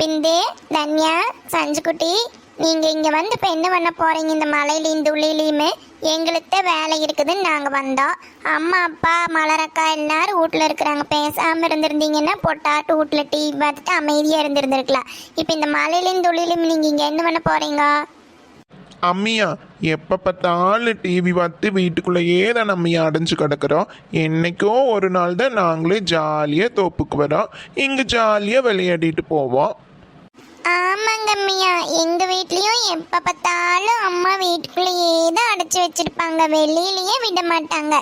விந்து தன்யா சஞ்சுக்குட்டி நீங்கள் இங்கே வந்து இப்போ என்ன பண்ண போகிறீங்க இந்த மலையிலையும் துளிலையுமே எங்களுக்கு வேலை இருக்குதுன்னு நாங்கள் வந்தோம். அம்மா அப்பா மலரக்கா எல்லாரும் வீட்ல இருக்கிறாங்க. பேசாமல் இருந்திருந்தீங்கன்னா பொட்டாட்டு வீட்டில் டிவி பார்த்துட்டு அமைதியாக இருந்திருந்துருக்கலாம். இப்போ இந்த மலையிலையும் துளிலையும் நீங்கள் இங்கே என்ன பண்ண போகிறீங்க அம்மியா எப்போ பார்த்தாலும் டிவி பார்த்து வீட்டுக்குள்ளேயே தான் நம்ம அடைஞ்சு கிடக்குறோம். என்றைக்கோ ஒரு நாள் தான் நாங்களே ஜாலியாக தோப்புக்கு வரோம். இங்கே ஜாலியாக விளையாடிட்டு போவோம். ஆமாங்க அம்மியா. எங்க வீட்லயும் எப்ப பார்த்தாலும் அம்மா வீட்டுக்குள்ளேயே தான் அடைச்சு வச்சிருப்பாங்க. வெளியிலயே விட மாட்டாங்க.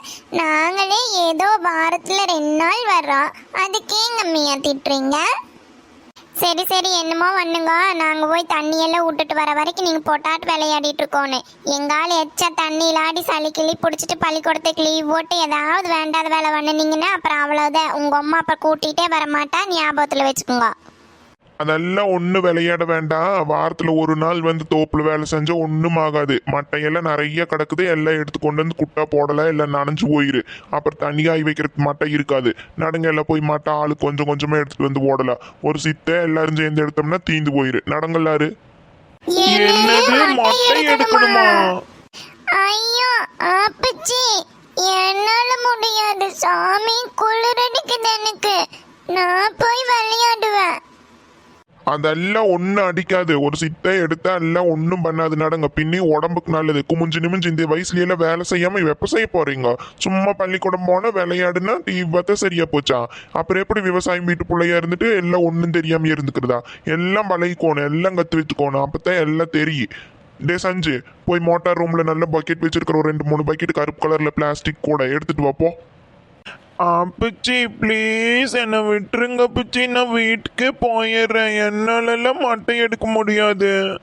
நாங்களே ஏதோ வாரத்துல ரெண்டு நாள் வர்றோம் அதுக்கே எங்க அம்மியா திட்டுறீங்க? சரி சரி என்னமோ பண்ணுங்க. நாங்கள் போய் தண்ணியெல்லாம் விட்டுட்டு வர வரைக்கும் நீங்கள் பொட்டாட்டு விளையாடிட்டு இருக்கோன்னு. எங்கால் எச்சா தண்ணியில் ஆடி சளி கிளி பிடிச்சிட்டு பள்ளிக்கூடத்துக்கு லீவ் போட்டு ஏதாவது வேண்டாத வேலை பண்ணுனீங்கன்னா அப்புறம் அவ்வளோதான் உங்கள் அம்மா அப்போ கூட்டிகிட்டே வர மாட்டா ஞாபகத்தில் வச்சுக்கோங்க. அதெல்லாம் ஒன்றும் விளையாட வேண்டாம். வாரத்தில் ஒரு நாள் வந்து தோப்பில் வேலை செஞ்சால் ஒன்றும் ஆகாது. மட்டையெல்லாம் நிறைய கிடக்குது. எல்லாம் எடுத்து கொண்டு வந்து குட்டா போடலாம் எல்லாம் நனைஞ்சு போயிரு. அப்புறம் காய் வைக்கிறதுக்கு மட்டை இருக்காது. நடங்க எல்லாம் போய் மட்டை ஆளு கொஞ்சம் கொஞ்சமாக எடுத்துட்டு வந்து போடலாம். ஒரு சித்தை எல்லாரும் சேர்ந்து எடுத்தோம்னா தீந்து போயிரு. நடங்கல்லாரு என்னது? மட்டை எடுக்கணுமா? ஐயோ ஆப்பச்சி. என்னால முடியாது. சாமி குளிரடிக்குது எனக்கு. நான் போய் விளையாடுவேன் அதெல்லாம் ஒன்றும் அடிக்காது. ஒரு சிட்டை எடுத்தா எல்லாம் ஒன்றும் பண்ணாது. நடங்க. பின்னி உடம்புக்கு நல்லது. குமிஞ்சு நிமிஞ்சு இந்த வயசுல வேலை செய்யாம எப்ப செய்ய போறீங்க? சும்மா பள்ளிக்கூடம் போனா விளையாடுனா டிவி பார்த்தா சரியா போச்சா? அப்புறம் எப்படி விவசாயம் வீட்டு பிள்ளையா இருந்துட்டு எல்லாம் ஒன்றும் தெரியாம இருந்துக்கிறதா? எல்லாம் பழகிக்கோணும். எல்லாம் கத்து வச்சுக்கோணும். அப்பதான் எல்லாம் தெரியும். டே சஞ்சு போய் மோட்டார் ரூம்ல நல்ல பக்கெட் வச்சிருக்கிற ஒரு ரெண்டு மூணு பக்கெட் கருப்பு கலர்ல பிளாஸ்டிக் கூட எடுத்துட்டு வாப்போ அப்பச்சி ப்ளீஸ் என்னை விட்டுருங்க பிச்சி. நான் வீட்டுக்கு போயிடுறேன். என்னாலலாம் மட்டை எடுக்க முடியாது.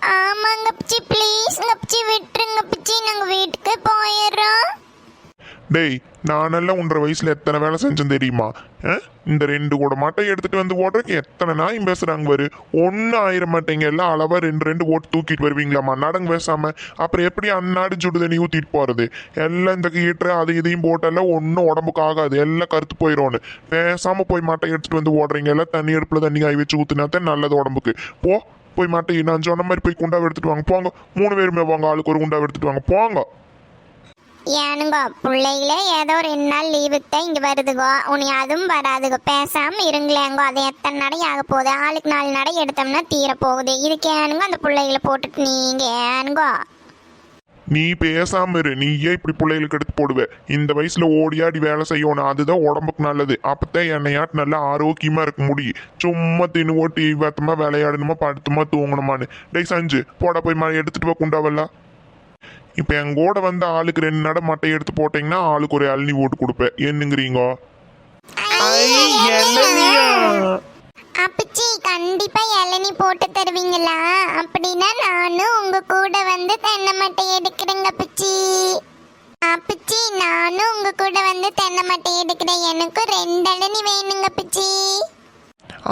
ஆமாங்க பிச்சி. ப்ளீஸ் பிச்சி விட்டுருங்க பிச்சி. நாங்க வீட்டுக்கு போயிடுறோம். டேய் நானெல்லாம் ஒன்றரை வயசுல எத்தனை வேலை செஞ்சேன் தெரியுமா? ஆ? இந்த ரெண்டு கூட மட்டை எடுத்துட்டு வந்து ஓடுறதுக்கு எத்தனை நாயும் பேசுறாங்க பாரு. ஒன்னும் ஆயிர மாட்டேங்க. எல்லாம் அளவா ரெண்டு ரெண்டு ஓட்டு தூக்கிட்டு வருவீங்களாம்மா. நடங்க பேசாம. அப்புறம் எப்படி அன்னாடு சுடு தண்ணி ஊத்திட்டு போறது? எல்லாம் இந்த ஹீட்டர் அது இதையும் போட்டெல்லாம் ஒன்றும் உடம்புக்கு ஆகாது. எல்லாம் கருத்து போயிடும்னு பேசாம போய் மட்டை எடுத்துட்டு வந்து ஓடுறீங்க. எல்லாம் தண்ணி அடுப்புல தண்ணி காய் வச்சு ஊத்துனாத்தான் நல்லது உடம்புக்கு. போ போய் மட்டை நான் சொன்ன மாதிரி போய் குண்டாவை எடுத்துட்டு வாங்க. போங்க. மூணு பேருமே வாங்க. ஆளுக்கு ஒரு குண்டாவை எடுத்துட்டு வாங்க. போங்க. ஏனுங்கோ பிள்ளைகளே ஏதோ ரெண்டு நாள் லீவுக்கு தான் இங்கே வருதுகோ உனி அதுவும் வராதுகோ பேசாமல் இருங்களேங்கோ. அது எத்தனை நடை ஆக போகுது? ஆளுக்கு நாலு நடை எடுத்தோம்னா தீர போகுது. இதுக்கு ஏனுங்கோ அந்த பிள்ளைகளை போட்டுட்டு நீங்கள் ஏனுங்கோ. நீ பேசாம இரு. நீயே இப்படி பிள்ளைகளுக்கு எடுத்து போடுவ. இந்த வயசுல ஓடியாடி வேலை செய்யணும். அதுதான் உடம்புக்கு நல்லது. அப்பதான் என்னையாட்டு நல்லா ஆரோக்கியமா இருக்க முடியும். சும்மா தின்னு ஓட்டி பார்த்தமா விளையாடணுமா படுத்துமா தூங்கணுமான்னு. டேய் சஞ்சு போட போய் மாதிரி எடுத்துட்டு போய் குண்டாவல்ல இப்ப என் கூட வந்து ஆளுக்கு ரெண்டு நட மட்டை எடுத்து போட்டீங்கன்னா ஆளுக்கு ஒரு அள்ளி போட்டு கொடுப்பேன். என்னங்கிறீங்க? அப்பச்சி கண்டிப்பா இளநீ போட்டு தருவீங்களா? அப்படின்னா நானும் உங்க கூட வந்து தென்னை மட்டை எடுக்கிறேங்க அப்பச்சி. அப்பச்சி நானும் உங்க கூட வந்து தென்னை மட்டை எடுக்கிறேன். எனக்கும் ரெண்டு இளநீ வேணுங்க அப்பச்சி.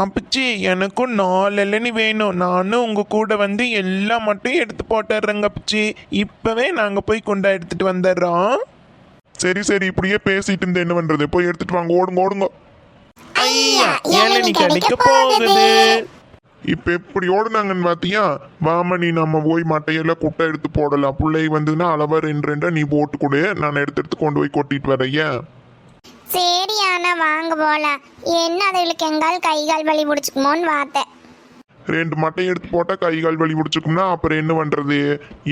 அப்பச்சி எனக்கும் நாலு இளநி வேணும். நானும் உங்க கூட வந்து எல்லா மட்டும் எடுத்து போட்டுடுறேங்க அப்பச்சி இப்பவே நாங்க போய் கொண்டா எடுத்துட்டு வந்துடுறோம். சரி சரி இப்படியே பேசிட்டு இருந்து என்ன பண்றது? போய் எடுத்துட்டு வாங்க ஓடுங்க ஓடுங்க. ஐயா, இளநீ கிடைக்க போகுது. இப்ப எப்படி ஓடுனாங்கன்னு பாத்தியா? வாமணி நம்ம போய் மட்டையெல்லாம் குட்டை எடுத்து போடலாம். பிள்ளை வந்ததுன்னா அளவா ரெண்டு நீ போட்டு கொடு நான் எடுத்து எடுத்து கொண்டு போய் கொட்டிட்டு வரையா சரி ஆனா வாங்க போலாம் என்ன அதுகளுக்கு எங்கால் கை கால் வலி பிடிச்சிக்குமோன்னு பார்த்தேன் ரெண்டு மட்டை எடுத்து போட்டா கை கால் வலி பிடிச்சிக்கும்னா அப்புறம் என்ன பண்றது?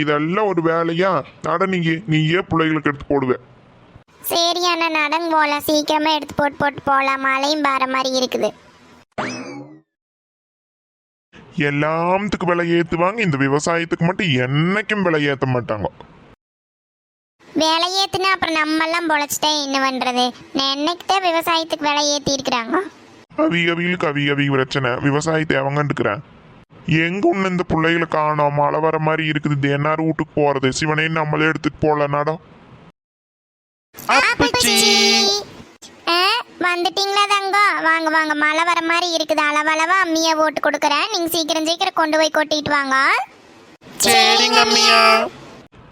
இதெல்லாம் ஒரு வேலையா? நட நீங்க நீயே பிள்ளைகளுக்கு எடுத்து போடுவ. சரி அண்ணா நடங்க போகலாம் சீக்கிரமா எடுத்து போட்டு போட்டு போகலாம் மழையும் பாற மாதிரி இருக்குது. எல்லாத்துக்கு விலை ஏத்துவாங்க. இந்த விவசாயத்துக்கு மட்டும் என்னைக்கும் விலை ஏத்த மாட்டாங்க. விலை ஏத்துனா அப்புறம் நம்மெல்லாம் பொழைச்சிட்டா என்ன பண்றது? நான் என்னைக்கு தான் விவசாயத்துக்கு விலை ஏத்தி இருக்கிறாங்க அவி அவிகளுக்கு அவி அவி பிரச்சனை விவசாயத்தை அவங்கண்டுக்கிறேன் எங்க ஒண்ணு இந்த பிள்ளைகளை காணோம்? மழை வர மாதிரி இருக்குது. இது என்னார் வீட்டுக்கு போறது. சிவனே நம்மளே எடுத்துட்டு போல நடம் வந்துட்டீங்களா தங்கோ? வாங்க வாங்க. மழை வர மாதிரி இருக்குது. அளவளவா அம்மியா ஓட்டு கொடுக்குறேன். நீங்க சீக்கிரம் சீக்கிரம் கொண்டு போய் கொட்டிட்டு வாங்க. சரிங்க அம்மியா.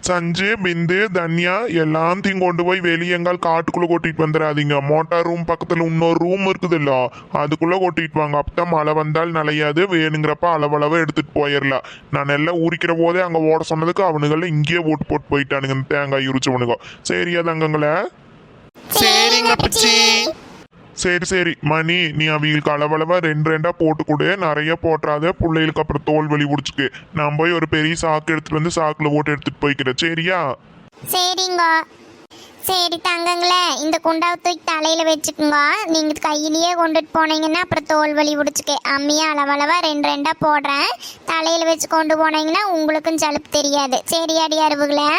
சஞ்சு பிந்து தன்யா எல்லாத்தையும் கொண்டு போய் வெளியே எங்கால் காட்டுக்குள்ள கொட்டிட்டு வந்துடாதீங்க மோட்டார் ரூம் பக்கத்துல இன்னொரு ரூம் இருக்குதுல்ல அதுக்குள்ள கொட்டிட்டு வாங்க. அப்பதான் மழை வந்தால் நலையாது வேணுங்கிறப்ப அளவளவு எடுத்துட்டு போயிடலாம் நான் எல்லாம் உரிக்கிற போதே அங்க ஓட சொன்னதுக்கு அவனுங்கள இங்கேயே ஓட்டு போட்டு போயிட்டானுங்க இந்த தேங்காய் உரிச்சவனுங்க. சரியா தங்கங்களே? சரிங்க சரி சரி. மணி நீ அவங்களுக்கு அளவளவா ரெண்டு ரெண்டா போட்டு கொடு. நிறைய போட்டுறாத பிள்ளைகளுக்கு அப்புறம் தோல் வலி பிடிச்சிக்கு நான் போய் ஒரு பெரிய சாக்கு எடுத்துட்டு வந்து சாக்குல போட்டு எடுத்துட்டு போய்க்கிறேன். சரியா? சரிங்க. சரி தங்கங்களே இந்த குண்டாவை தூக்கி தலையில வச்சுக்குங்க. நீங்க கையிலேயே கொண்டுட்டு போனீங்கன்னா அப்புறம் தோல் வலி பிடிச்சிக்கு அம்மியா அளவளவா ரெண்டு ரெண்டா போடுறேன். தலையில வச்சு கொண்டு போனீங்கன்னா உங்களுக்கும் சலுப்பு தெரியாது. சரி அடி அருவுகளே.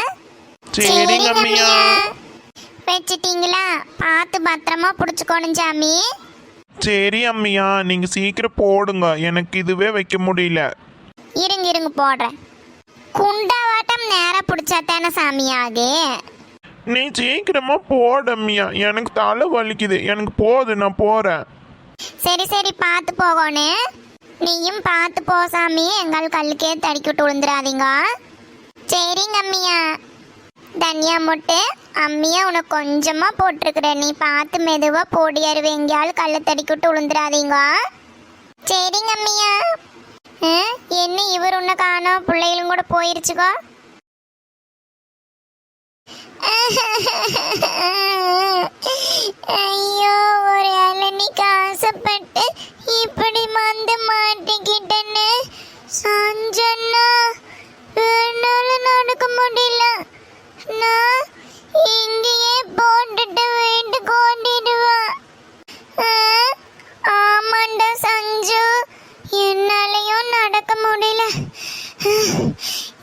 சரிங்க அம்மியா. வச்சிட்டீங்களா பார்த்து பத்திரமா பிடிச்சுக்கோணும் சாமி. சரி அம்மியா நீங்க சீக்கிரம் போடுங்க. எனக்கு இதுவே வைக்க முடியல. இருங்க இருங்க போடுறேன். குண்டாவாட்டம் நேரம் பிடிச்சா தானே சாமி ஆகு? நீ சீக்கிரமா போடு அம்மியா. எனக்கு தலை வலிக்குது. எனக்கு போது நான் போறேன். சரி சரி பார்த்து போகணும் நீயும் பார்த்து போ சாமி. எங்கள் கல்லுக்கே தடிக்கிட்டு விழுந்துடாதீங்க சரிங்க அம்மியா. தனியா முட்டை அம்மியா உனக்கு கொஞ்சமா போட்டிருக்கிறேன் நீ பார்த்து மெதுவா போடி அருவி. எங்கேயாவது கல்ல தடிக்கிட்டு விழுந்துடாதீங்க சரிங்க அம்மியா. ஆ, என்ன இவர் உன்னை காணோம் பிள்ளைகளும் கூட போயிருச்சுக்கோ. ஐயோ ஒரு அலனிக்கு ஆசைப்பட்டு இப்படி மந்த மாட்டேன்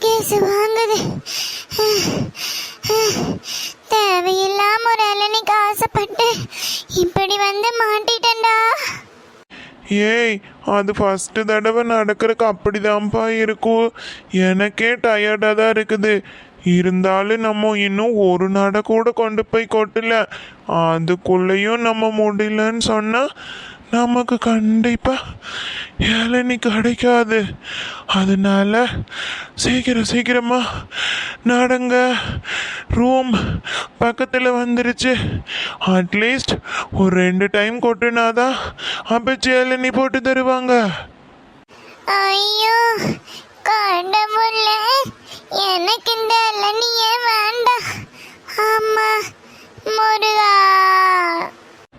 கேசு வாங்குது. தேவையில்லாம ஒரு இளநிக்கு ஆசைப்பட்டு இப்படி வந்து மாட்டிட்டேன்டா. ஏய் அது ஃபர்ஸ்ட் தடவை நடக்கிறதுக்கு அப்படிதான்ப்பா இருக்கும் எனக்கே டயர்டாக தான் இருக்குது. இருந்தாலும் நம்ம இன்னும் ஒரு நட கூட கொண்டு போய் கொட்டல. அதுக்குள்ளேயும் நம்ம முடியலன்னு சொன்னால் நமக்கு கண்டிப்பா இளநீ கிடைக்காது. அதனால சீக்கிரம் சீக்கிரமா நடங்க. ரூம் பக்கத்தில் வந்துருச்சு. அட்லீஸ்ட் ஒரு ரெண்டு டைம் கொட்டுனாதான் அப்பச்சி இளநீ போட்டு தருவாங்க. ஐயோ கடவுளே எனக்கு இந்த இளநியே வேண்டாம். ஆமா முருகா.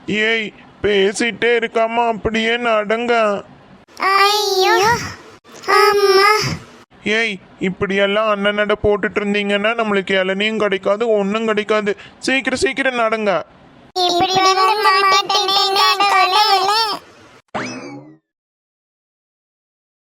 ஏய் பேசிட்டே இருக்காம? அப்படியே நடங்க. ஏய் இப்படியெல்லாம் அண்ணனட போட்டுட்டு இருந்தீங்கன்னா நம்மளுக்கு இளநியும் கிடைக்காது ஒன்றும் கிடைக்காது. சீக்கிரம் சீக்கிரம் நடங்க. இப்படி